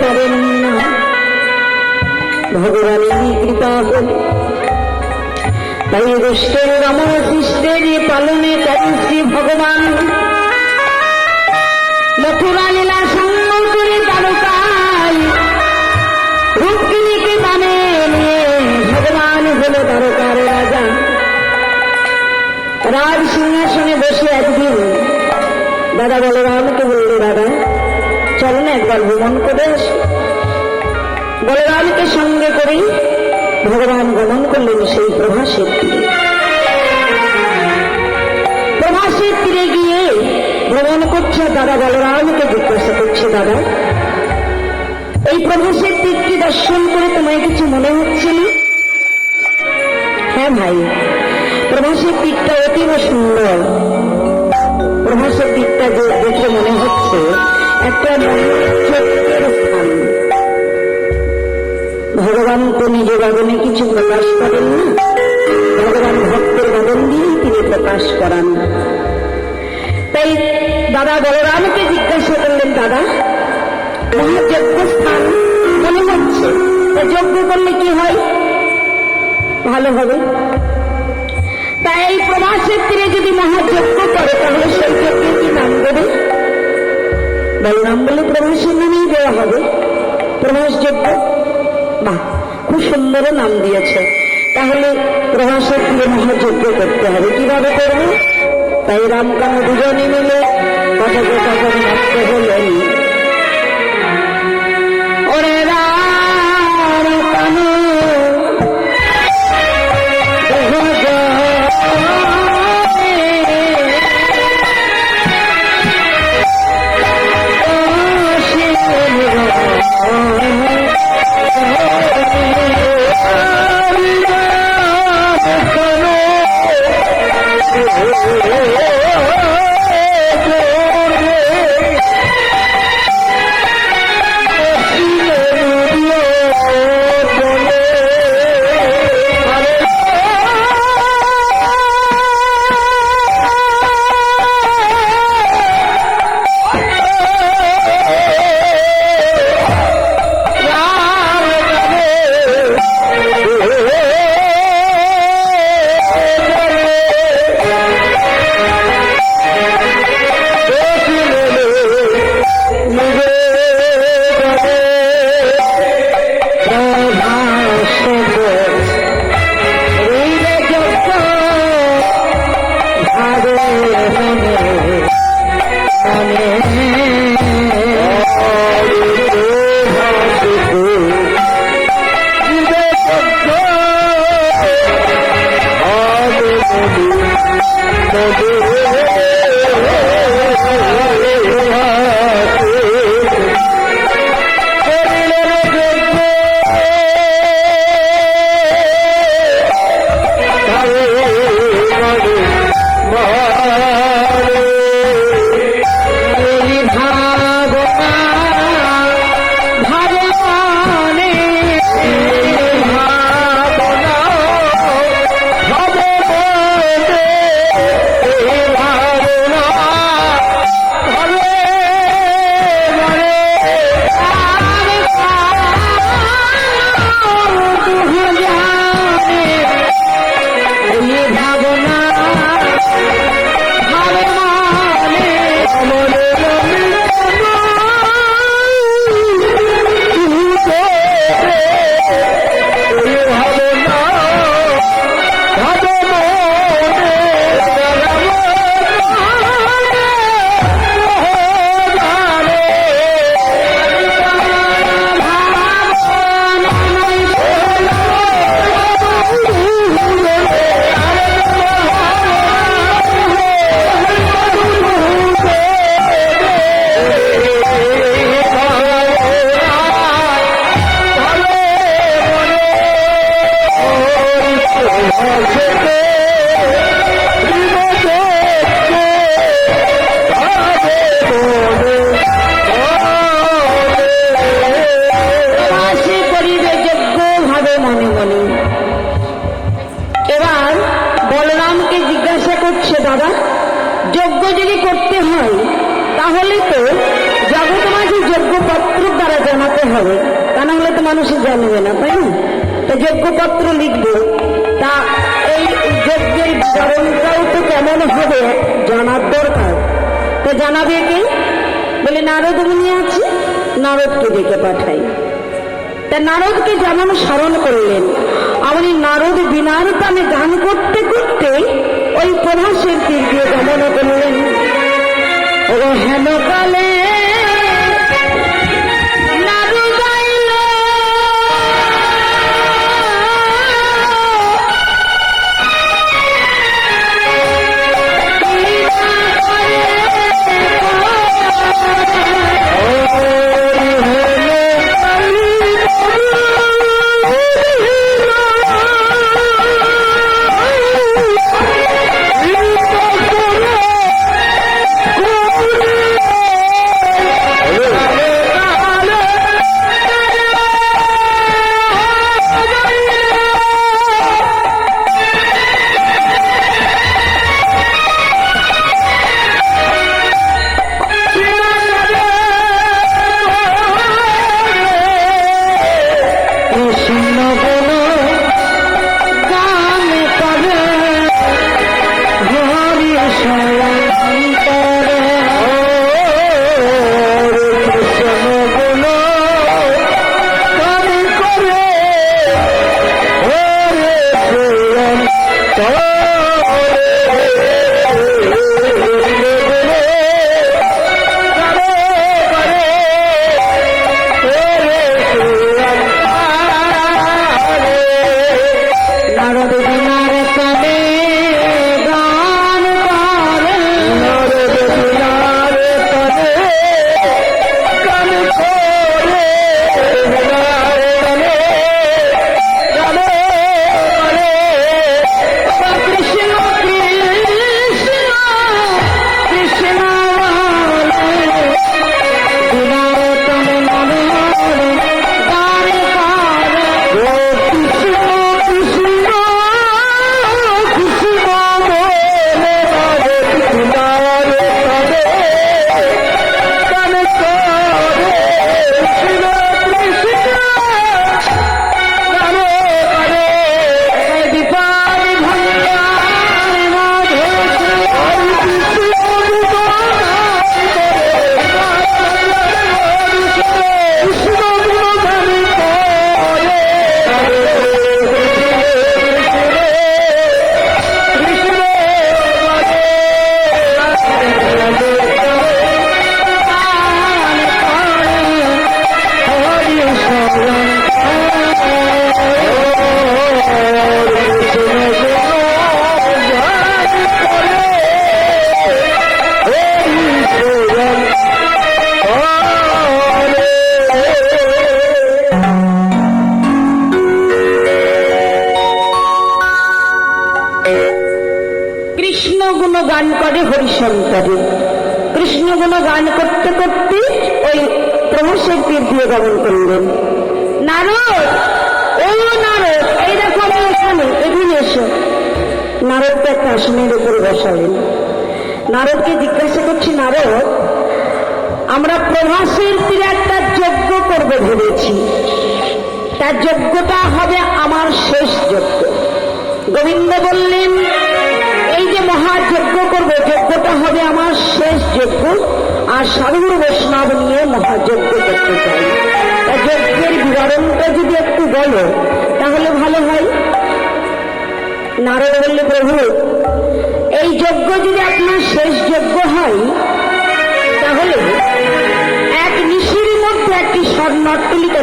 পারেন না ভগবানেরই কৃপা হল তাই দুষ্টের রমণ সৃষ্টের পালনে করেন শ্রী ভগবান মথুরা লীলা সঙ্গ করে তারকায় রুক্মিণীকে মানে নিয়ে ভগবান হলো তারকার রাজা। রাজ সিংহাসনে বসে একদিন দাদা দাদা না একবার ভ্রমণ করে আসি বলরামকে সঙ্গে করেই ভগবান গমন করলেন সেই প্রভাসের তীরে। প্রভাসের তীরে গিয়ে ভ্রমণ করছে দাদা বলরামকে, জিজ্ঞাসা করছে, দাদা, এই প্রভাসের তীরটি দর্শন করে তোমায় কিছু মনে হচ্ছে না? হ্যাঁ ভাই, প্রভাসের তীরটা অতীব সুন্দর। প্রভাসের যে দেখে মনে হচ্ছে ভগবান তো নিজ বাদনে কিছু প্রকাশ করেন না। ভগবান ভক্তের বাদন দিয়েই তিনি প্রকাশ করান। তাই দাদা বলরামকে জিজ্ঞাসা করলেন, দাদা মহাযজ্ঞ স্থান মনে হচ্ছে যজ্ঞ করলে কি হয়? ভালো হবে। তাই এই প্রবাসের তীরে যদি মহাযজ্ঞ করে, তাহলে সেই যজ্ঞে কি নাম দেবে? বলরাম বলে প্রভাসের নামেই দেওয়া হবে। প্রভাস যোগ্য বাহ, খুব সুন্দর নাম দিয়েছে। তাহলে প্রভাসের তীরে মহাযজ্ঞ করতে হবে। কীভাবে করব? তাই রামকানু দুজনে মিলে কথা কথা হলেন তাহলে তো জগৎ মাঝে যোগ্যপত্র দ্বারা জানাতে হবে। তা না হলে তো মানুষ জানবে না, তাই না? তো যোগ্যপত্র লিখবে। তা এই যজ্ঞের বিবরণটাও তো কেমন হবে জানার দরকার। তো জানাবে কে? বলে নারদ মুনি আছে, নারদকে ডেকে পাঠাই। তা নারদকে যেমন স্মরণ করলেন আমি নারদ বিনার কানে গান করতে করতে ওই প্রভাসের তীর দিয়ে গমন করলেন। ও কৃষ্ণ কৃষ্ণ গুণ গান করে হরিশঙ্করে। কৃষ্ণ গুণ গান করতে করতে ওই প্রভুষের তীর দিয়ে গমন করলেন। নারদ, ও নারদ, এই দেখো এখানে এখানে এসো। নারদকে একটা আসনের উপরে বসালেন। নারদকে জিজ্ঞাসা করছি, নারদ, আমরা প্রভাসের তীরে একটা যজ্ঞ করবে ভেবেছি। তার যজ্ঞটা হবে আমার শেষ যজ্ঞ। গোবিন্দ বললেন এই যে মহাযজ্ঞ করব, যজ্ঞটা হবে আমার শেষ যজ্ঞ, আর সাধুর বৈষ্ণব নিয়ে মহাযজ্ঞ করতে চাই। যজ্ঞের বিবরণটা যদি একটু বলো, তাহলে ভালো হয়। নারদ বললে, প্রভু, এই যজ্ঞ যদি আপনার শেষ যজ্ঞ হয়, তাহলে এক নিশির মধ্যে একটি স্বর্ণাট্টলিকা